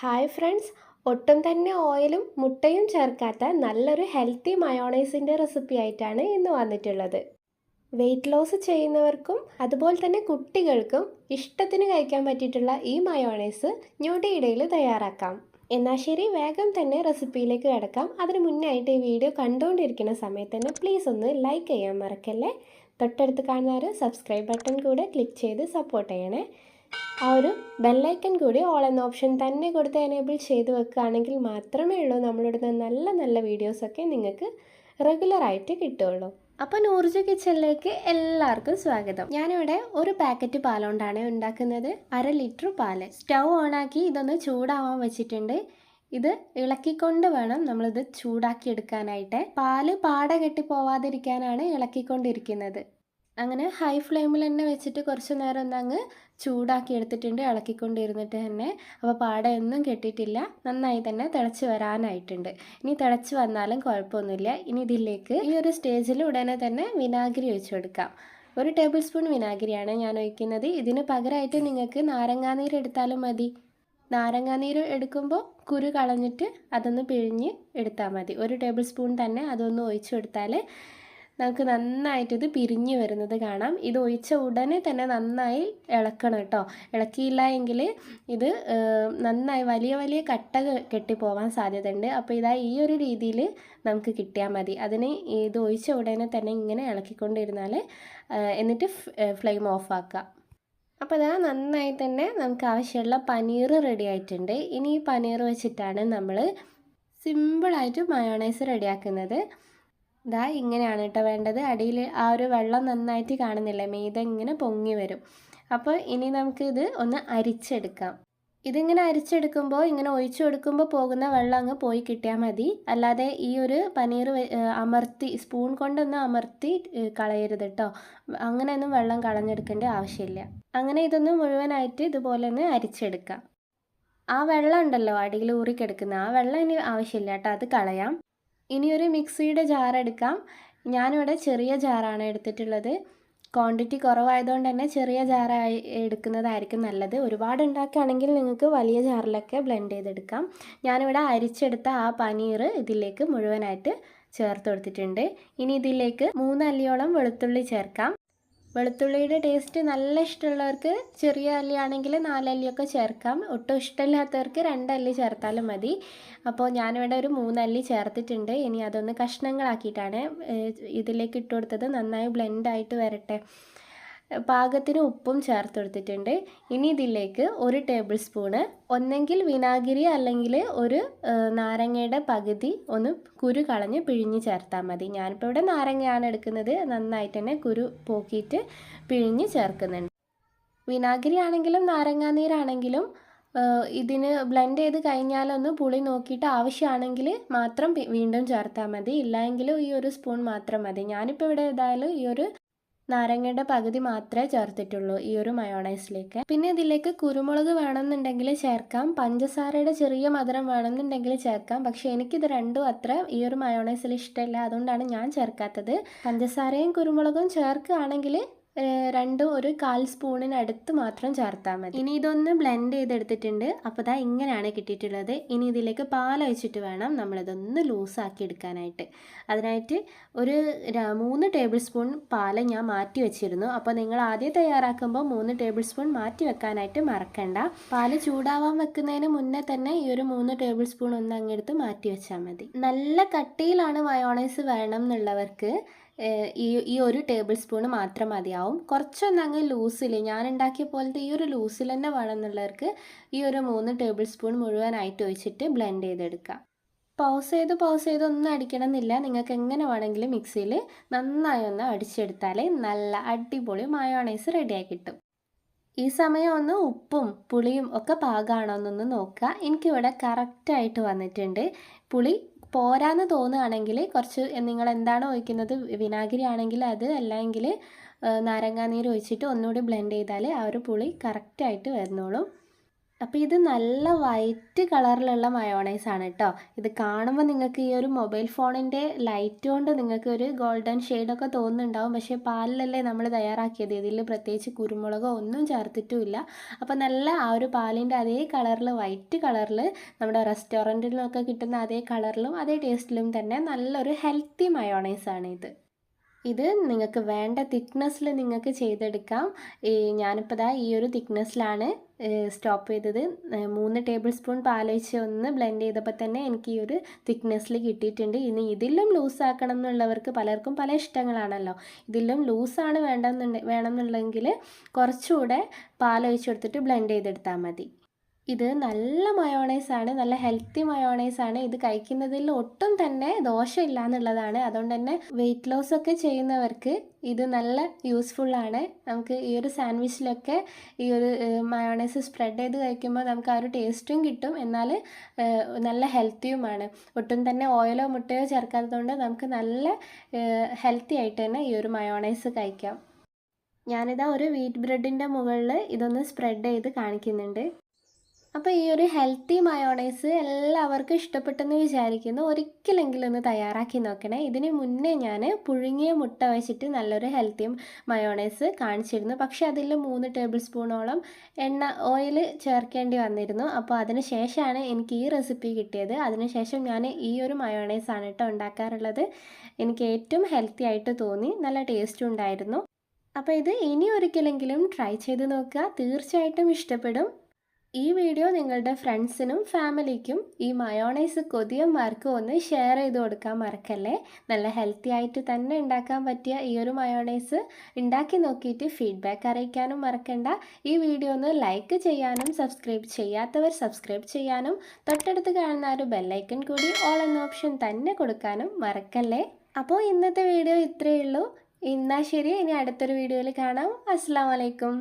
Hi friends. ഒട്ടും തന്നെ ഓയിലും മുട്ടയും ചേർക്കാത്ത നല്ലൊരു ഹെൽത്തി മയോണൈസിന്റെ റെസിപ്പി ആയിട്ടാണ് ഇന്ന് വന്നിട്ടുള്ളത്. വെയിറ്റ് ലോസ് ചെയ്യുന്നവർക്കും അതുപോലെ തന്നെ കുട്ടികൾക്കും ഇഷ്ടത്തിന് കഴിക്കാൻ പറ്റിയിട്ടുള്ള ഈ മയോണൈസ് ഞൊടിയിടയിൽ തയ്യാറാക്കാം. എന്നാൽ ശരി വേഗം തന്നെ റെസിപ്പിയിലേക്ക് കിടക്കാം. അതിന് മുന്നായിട്ട് ഈ വീഡിയോ കണ്ടുകൊണ്ടിരിക്കുന്ന സമയത്ത് തന്നെ പ്ലീസ് ഒന്ന് ലൈക്ക് ചെയ്യാൻ മറക്കല്ലേ? തൊട്ടടുത്ത് കാണുന്നവർ സബ്സ്ക്രൈബ് ബട്ടൺ കൂടെ ക്ലിക്ക് ചെയ്ത് സപ്പോർട്ട് ചെയ്യണേ. ആ ഒരു ബെല്ലൈക്കൺ കൂടി ഓൾ എന്ന ഓപ്ഷൻ തന്നെ കൊടുത്ത് എനേബിൾ ചെയ്ത് വെക്കുകയാണെങ്കിൽ മാത്രമേ ഉള്ളൂ നമ്മളിടുന്ന നല്ല നല്ല വീഡിയോസൊക്കെ നിങ്ങൾക്ക് റെഗുലറായിട്ട് കിട്ടുകയുള്ളൂ. അപ്പോൾ നൂർജ കിച്ചണിലേക്ക് എല്ലാവർക്കും സ്വാഗതം. ഞാനിവിടെ ഒരു പാക്കറ്റ് പാലുകൊണ്ടാണ് ഉണ്ടാക്കുന്നത്. അര ലിറ്റർ പാൽ. സ്റ്റൗ ഓണാക്കി ഇതൊന്ന് ചൂടാവാൻ വെച്ചിട്ടുണ്ട്. ഇത് ഇളക്കിക്കൊണ്ട് വേണം നമ്മളിത് ചൂടാക്കി എടുക്കാനായിട്ട്. പാൽ പാട കെട്ടി പോവാതിരിക്കാനാണ് ഇളക്കിക്കൊണ്ടിരിക്കുന്നത്. അങ്ങനെ ഹൈ ഫ്ലെയിമിൽ തന്നെ വെച്ചിട്ട് കുറച്ച് നേരം ഒന്ന് അങ്ങ് ചൂടാക്കി എടുത്തിട്ടുണ്ട് ഇളക്കിക്കൊണ്ടിരുന്നിട്ട് തന്നെ. അപ്പോൾ പാടയൊന്നും കെട്ടിയിട്ടില്ല. നന്നായി തന്നെ തിളച്ച് വരാനായിട്ടുണ്ട്. ഇനി തിളച്ച് വന്നാലും കുഴപ്പമൊന്നുമില്ല. ഇനി ഇതിലേക്ക് ഈ ഒരു സ്റ്റേജിൽ ഉടനെ തന്നെ വിനാഗിരി ഒഴിച്ചു കൊടുക്കാം. ഒരു ടേബിൾ സ്പൂൺ വിനാഗിരിയാണ് ഞാൻ ഒഴിക്കുന്നത്. ഇതിന് പകരമായിട്ട് നിങ്ങൾക്ക് നാരങ്ങാനീര് എടുത്താലും മതി. നാരങ്ങാനീര് എടുക്കുമ്പോൾ കുരു കളഞ്ഞിട്ട് അതൊന്ന് പിഴിഞ്ഞ് എടുത്താൽ മതി. ഒരു ടേബിൾ സ്പൂൺ തന്നെ അതൊന്ന് ഒഴിച്ചു കൊടുത്താൽ നമുക്ക് നന്നായിട്ട് ഇത് പിരിഞ്ഞ് വരുന്നത് കാണാം. ഇത് ഒഴിച്ച ഉടനെ തന്നെ നന്നായി ഇളക്കണം കേട്ടോ. ഇളക്കിയില്ല എങ്കിൽ ഇത് നന്നായി വലിയ വലിയ കട്ട കെട്ടിപ്പോവാൻ സാധ്യതയുണ്ട്. അപ്പോൾ ഇതാ ഈ ഒരു രീതിയിൽ നമുക്ക് കിട്ടിയാൽ മതി. അതിന് ഇത് ഒഴിച്ച ഉടനെ തന്നെ ഇങ്ങനെ ഇളക്കിക്കൊണ്ടിരുന്നാൽ എന്നിട്ട് ഫ്ലെയിം ഓഫ് ആക്കുക. അപ്പോൾ അതാ നന്നായി തന്നെ നമുക്ക് ആവശ്യമുള്ള പനീർ റെഡി ആയിട്ടുണ്ട്. ഇനി ഈ പനീർ വെച്ചിട്ടാണ് നമ്മൾ സിമ്പിളായിട്ട് മയോണൈസ് റെഡിയാക്കുന്നത്. ഇതാ ഇങ്ങനെയാണ് കേട്ടോ വേണ്ടത്. അടിയിൽ ആ ഒരു വെള്ളം നന്നായിട്ട് കാണുന്നില്ല? മീത ഇങ്ങനെ പൊങ്ങി വരും. അപ്പോൾ ഇനി നമുക്കിത് ഒന്ന് അരിച്ചെടുക്കാം. ഇതിങ്ങനെ അരിച്ചെടുക്കുമ്പോൾ ഇങ്ങനെ ഒഴിച്ചു കൊടുക്കുമ്പോൾ പോകുന്ന വെള്ളം അങ്ങ് പോയി കിട്ടിയാൽ മതി. അല്ലാതെ ഈ ഒരു പനീർ അമർത്തി സ്പൂൺ കൊണ്ടൊന്ന് അമർത്തി കളയരുത് കേട്ടോ. അങ്ങനെയൊന്നും വെള്ളം കളഞ്ഞെടുക്കേണ്ട ആവശ്യമില്ല. അങ്ങനെ ഇതൊന്ന് മുഴുവനായിട്ട് ഇതുപോലെ ഒന്ന് അരിച്ചെടുക്കാം. ആ വെള്ളം ഉണ്ടല്ലോ അടിയിൽ ഊറിക്കെടുക്കുന്ന. ആ വെള്ളം ഇനി ആവശ്യമില്ല കേട്ടോ. അത് കളയാം. ഇനി ഒരു മിക്സിയുടെ ജാർ എടുക്കാം. ഞാനിവിടെ ചെറിയ ജാറാണ് എടുത്തിട്ടുള്ളത്. ക്വാണ്ടിറ്റി കുറവായതുകൊണ്ട് തന്നെ ചെറിയ ജാറായി എടുക്കുന്നതായിരിക്കും നല്ലത്. ഒരുപാട് ഉണ്ടാക്കുകയാണെങ്കിൽ നിങ്ങൾക്ക് വലിയ ജാറിലൊക്കെ ബ്ലെൻഡ് ചെയ്തെടുക്കാം. ഞാനിവിടെ അരിച്ചെടുത്ത ആ പനീർ ഇതിലേക്ക് മുഴുവനായിട്ട് ചേർത്ത് കൊടുത്തിട്ടുണ്ട്. ഇനി ഇതിലേക്ക് മൂന്നല്ലിയോളം വെളുത്തുള്ളി ചേർക്കാം. വെളുത്തുള്ളിയുടെ ടേസ്റ്റ് നല്ല ഇഷ്ടമുള്ളവർക്ക് ചെറിയ അല്ലിയാണെങ്കിൽ നാലല്ലിയൊക്കെ ചേർക്കാം. ഒട്ടും ഇഷ്ടമില്ലാത്തവർക്ക് രണ്ടല്ലി ചേർത്താലും മതി. അപ്പോൾ ഞാനിവിടെ ഒരു മൂന്നല്ലി ചേർത്തിട്ടുണ്ട്. ഇനി അതൊന്ന് കഷ്ണങ്ങളാക്കിയിട്ടാണ് ഇതിലേക്ക് ഇട്ട് കൊടുത്തത്. നന്നായി ബ്ലെൻഡായിട്ട് വരട്ടെ. പാകത്തിന് ഉപ്പും ചേർത്ത് കൊടുത്തിട്ടുണ്ട് ഇനി ഇതിലേക്ക് ഒരു ടേബിൾ സ്പൂണ് ഒന്നെങ്കിൽ വിനാഗിരി അല്ലെങ്കിൽ ഒരു നാരങ്ങയുടെ പകുതി ഒന്ന് കുരു കളഞ്ഞ് പിഴിഞ്ഞ് ചേർത്താൽ മതി. ഞാനിപ്പോൾ ഇവിടെ നാരങ്ങയാണ് എടുക്കുന്നത്. നന്നായിട്ട് തന്നെ കുരു പോക്കിയിട്ട് പിഴിഞ്ഞ് ചേർക്കുന്നുണ്ട്. വിനാഗിരി ആണെങ്കിലും നാരങ്ങാനീരാണെങ്കിലും ഇതിന് ബ്ലെൻഡ് ചെയ്ത് കഴിഞ്ഞാലൊന്ന് പുളി നോക്കിയിട്ട് ആവശ്യമാണെങ്കിൽ മാത്രം വീണ്ടും ചേർത്താൽ മതി. ഇല്ലെങ്കിൽ ഈ ഒരു സ്പൂൺ മാത്രം മതി. ഞാനിപ്പോൾ ഇവിടെ ഏതായാലും ഈ ഒരു നാരങ്ങയുടെ പകുതി മാത്രമേ ചേർത്തിട്ടുള്ളൂ ഈ ഒരു മയോണൈസിലേക്ക്. പിന്നെ ഇതിലേക്ക് കുരുമുളക് വേണമെന്നുണ്ടെങ്കിൽ ചേർക്കാം. പഞ്ചസാരയുടെ ചെറിയ മധുരം വേണമെന്നുണ്ടെങ്കിൽ ചേർക്കാം. പക്ഷേ എനിക്കിത് രണ്ടും അത്ര ഈ ഒരു മയോണൈസിൽ ഇഷ്ടമില്ല. അതുകൊണ്ടാണ് ഞാൻ ചേർക്കാത്തത്. പഞ്ചസാരയും കുരുമുളകും ചേർക്കുകയാണെങ്കിൽ രണ്ടും ഒരു കാൽ സ്പൂണിനടുത്ത് മാത്രം ചേർത്താൽ മതി. ഇനി ഇതൊന്ന് ബ്ലെൻഡ് ചെയ്തെടുത്തിട്ടുണ്ട്. അപ്പോൾ ഇതാ ഇങ്ങനെയാണ് കിട്ടിയിട്ടുള്ളത്. ഇനി ഇതിലേക്ക് പാൽ ഒഴിച്ചിട്ട് വേണം നമ്മളിതൊന്ന് ലൂസാക്കി എടുക്കാനായിട്ട്. അതിനായിട്ട് ഒരു മൂന്ന് ടേബിൾ സ്പൂൺ പാൽ ഞാൻ മാറ്റി വെച്ചിരുന്നു. അപ്പോൾ നിങ്ങൾ ആദ്യം തയ്യാറാക്കുമ്പോൾ മൂന്ന് ടേബിൾ സ്പൂൺ മാറ്റി വെക്കാനായിട്ട് മറക്കണ്ട. പാൽ ചൂടാവാൻ വെക്കുന്നതിന് മുന്നേ തന്നെ ഈ ഒരു മൂന്ന് ടേബിൾ സ്പൂൺ ഒന്ന് അങ്ങെടുത്ത് മാറ്റി വെച്ചാൽ മതി. നല്ല കട്ടിയിലാണ് മയോണൈസ് വേണം എന്നുള്ളവർക്ക് ഈ ഈ ഒരു ടേബിൾ സ്പൂൺ മാത്രം മതിയാവും. കുറച്ചൊന്നും അങ്ങ് ലൂസിൽ ഞാൻ ഉണ്ടാക്കിയ പോലത്തെ ഈ ഒരു ലൂസിൽ തന്നെ വേണമെന്നുള്ളവർക്ക് ഈ ഒരു മൂന്ന് ടേബിൾ സ്പൂൺ മുഴുവനായിട്ട് ഒഴിച്ചിട്ട് ബ്ലെൻഡ് ചെയ്തെടുക്കുക. പൗസ് ചെയ്ത് പൗസ് ചെയ്ത് ഒന്നും അടിക്കണമെന്നില്ല. നിങ്ങൾക്ക് എങ്ങനെ വേണമെങ്കിലും മിക്സിയിൽ നന്നായി ഒന്ന് അടിച്ചെടുത്താൽ നല്ല അടിപൊളി മയോണൈസ് റെഡിയായി കിട്ടും. ഈ സമയം ഒന്ന് ഉപ്പും പുളിയും ഒക്കെ പാകമാണോ എന്നൊന്ന് നോക്കുക. എനിക്കിവിടെ കറക്റ്റായിട്ട് വന്നിട്ടുണ്ട്. പുളി പോരാന്ന് തോന്നുകയാണെങ്കിൽ കുറച്ച് നിങ്ങൾ എന്താണ് ഒഴിക്കുന്നത്? വിനാഗിരി ആണെങ്കിൽ അത് അല്ലെങ്കിൽ നാരങ്ങാനീര് ഒഴിച്ചിട്ട് ഒന്നുകൂടി ബ്ലെൻഡ് ചെയ്താൽ ആ ഒരു പുളി കറക്റ്റായിട്ട് വരുന്നോളും അപ്പോൾ ഇത് നല്ല വൈറ്റ് കളറിലുള്ള മയോണൈസ് ആണ് കേട്ടോ ഇത് കാണുമ്പോൾ നിങ്ങൾക്ക് ഈ ഒരു മൊബൈൽ ഫോണിന്റെ ലൈറ്റ് കൊണ്ട് നിങ്ങൾക്ക് ഒരു ഗോൾഡൻ ഷെയ്ഡൊക്കെ തോന്നുന്നുണ്ടാവും. പക്ഷേ പാലിലല്ലേ നമ്മൾ തയ്യാറാക്കിയത്. ഇതിൽ പ്രത്യേകിച്ച് കുരുമുളകോ ഒന്നും ചേർത്തിട്ടുമില്ല. അപ്പോൾ നല്ല ആ ഒരു പാലിന്റെ അതേ കളറിൽ വൈറ്റ് കളറിൽ നമ്മുടെ റെസ്റ്റോറന്റിൽ നിന്നൊക്കെ കിട്ടുന്ന അതേ കളറിലും അതേ ടേസ്റ്റിലും തന്നെ നല്ലൊരു ഹെൽത്തി മയോണൈസ് ആണ് ഇത്. ഇത് നിങ്ങൾക്ക് വേണ്ട തിക്നെസ്സിൽ നിങ്ങൾക്ക് ചെയ്തെടുക്കാം. ഞാനിപ്പോൾ ദാ ഈ ഒരു തിക്നെസ്സിലാണ് സ്റ്റോപ്പ് ചെയ്തത്. മൂന്ന് ടേബിൾ സ്പൂൺ പാലൊഴിച്ച് ഒന്ന് ബ്ലെൻഡ് ചെയ്തപ്പോൾ തന്നെ എനിക്ക് ഈ ഒരു തിക്നെസ്സിൽ കിട്ടിയിട്ടുണ്ട്. ഇനി ഇതിലും ലൂസ് ആക്കണം എന്നുള്ളവർക്ക് പലർക്കും പല ഇഷ്ടങ്ങളാണല്ലോ. ഇതിലും ലൂസാണ് വേണ്ടെന്നുണ്ടെ വേണമെന്നുണ്ടെങ്കിൽ കുറച്ചുകൂടെ പാലൊഴിച്ച് കൊടുത്തിട്ട് ബ്ലെൻഡ് ചെയ്തെടുത്താൽ മതി. ഇത് നല്ല മയോണൈസ് ആണ് നല്ല ഹെൽത്തി മയോണൈസ് ആണ്. ഇത് കഴിക്കുന്നതിൽ ഒട്ടും തന്നെ ദോഷമില്ല എന്നുള്ളതാണ്. അതുകൊണ്ട് തന്നെ വെയിറ്റ് ലോസ് ഒക്കെ ചെയ്യുന്നവർക്ക് ഇത് നല്ല യൂസ്ഫുള്ളാണ് നമുക്ക് ഈ ഒരു സാൻഡ്വിച്ചിലൊക്കെ ഈ ഒരു മയോണൈസ് സ്പ്രെഡ് ചെയ്ത് കഴിക്കുമ്പോൾ നമുക്ക് ആ ഒരു ടേസ്റ്റും കിട്ടും. എന്നാൽ നല്ല ഹെൽത്തിയുമാണ് ഒട്ടും തന്നെ ഓയിലോ മുട്ടയോ ചേർക്കാത്തതുകൊണ്ട് നമുക്ക് നല്ല ഹെൽത്തി ആയിട്ട് തന്നെ ഈ ഒരു മയോണൈസ് കഴിക്കാം. ഞാനിതാ ഒരു വീറ്റ് ബ്രെഡിന്റെ മുകളിൽ ഇതൊന്ന് സ്പ്രെഡ് ചെയ്ത് കാണിക്കുന്നുണ്ട്. അപ്പോൾ ഈ ഒരു ഹെൽത്തി മയോണൈസ് എല്ലാവർക്കും ഇഷ്ടപ്പെട്ടെന്ന് വിചാരിക്കുന്നു. ഒരിക്കലെങ്കിലും ഒന്ന് തയ്യാറാക്കി നോക്കണേ. ഇതിന് മുന്നേ ഞാൻ പുഴുങ്ങിയ മുട്ട വെച്ചിട്ട് നല്ലൊരു ഹെൽത്തി മയോണൈസ് കാണിച്ചിരുന്നു. പക്ഷേ അതിൽ മൂന്ന് ടേബിൾ സ്പൂണോളം എണ്ണ ഓയിൽ ചേർക്കേണ്ടി വന്നിരുന്നു. അപ്പോൾ അതിന് ശേഷമാണ് എനിക്ക് ഈ റെസിപ്പി കിട്ടിയത്. അതിനുശേഷം ഞാൻ ഈ ഒരു മയോണൈസ് ആണ് കേട്ടോ ഉണ്ടാക്കാറുള്ളത്. എനിക്ക് ഏറ്റവും ഹെൽത്തി ആയിട്ട് തോന്നി. നല്ല ടേസ്റ്റും ഉണ്ടായിരുന്നു. അപ്പോൾ ഇത് ഇനി ഒരിക്കലെങ്കിലും ട്രൈ ചെയ്ത് നോക്കുക. തീർച്ചയായിട്ടും ഇഷ്ടപ്പെടും. ഈ വീഡിയോ നിങ്ങളുടെ ഫ്രണ്ട്സിനും ഫാമിലിക്കും ഈ മയോണൈസ് കൊതിയന്മാർക്കും ഒന്ന് ഷെയർ ചെയ്ത് കൊടുക്കാൻ മറക്കല്ലേ? നല്ല ഹെൽത്തി ആയിട്ട് തന്നെ ഉണ്ടാക്കാൻ പറ്റിയ ഈ ഒരു മയോണൈസ് ഉണ്ടാക്കി നോക്കിയിട്ട് ഫീഡ്ബാക്ക് അറിയിക്കാനും മറക്കണ്ട. ഈ വീഡിയോ ഒന്ന് ലൈക്ക് ചെയ്യാനും സബ്സ്ക്രൈബ് ചെയ്യാത്തവർ സബ്സ്ക്രൈബ് ചെയ്യാനും തൊട്ടടുത്ത് കാണുന്ന ഒരു ബെല്ലൈക്കൺ കൂടി ഓൾ എന്ന ഓപ്ഷൻ തന്നെ കൊടുക്കാനും മറക്കല്ലേ? അപ്പോൾ ഇന്നത്തെ വീഡിയോ ഇത്രയേ ഉള്ളൂ. എന്നാൽ ശരി. ഇനി അടുത്തൊരു വീഡിയോയിൽ കാണാം. അസ്സാം വലൈക്കും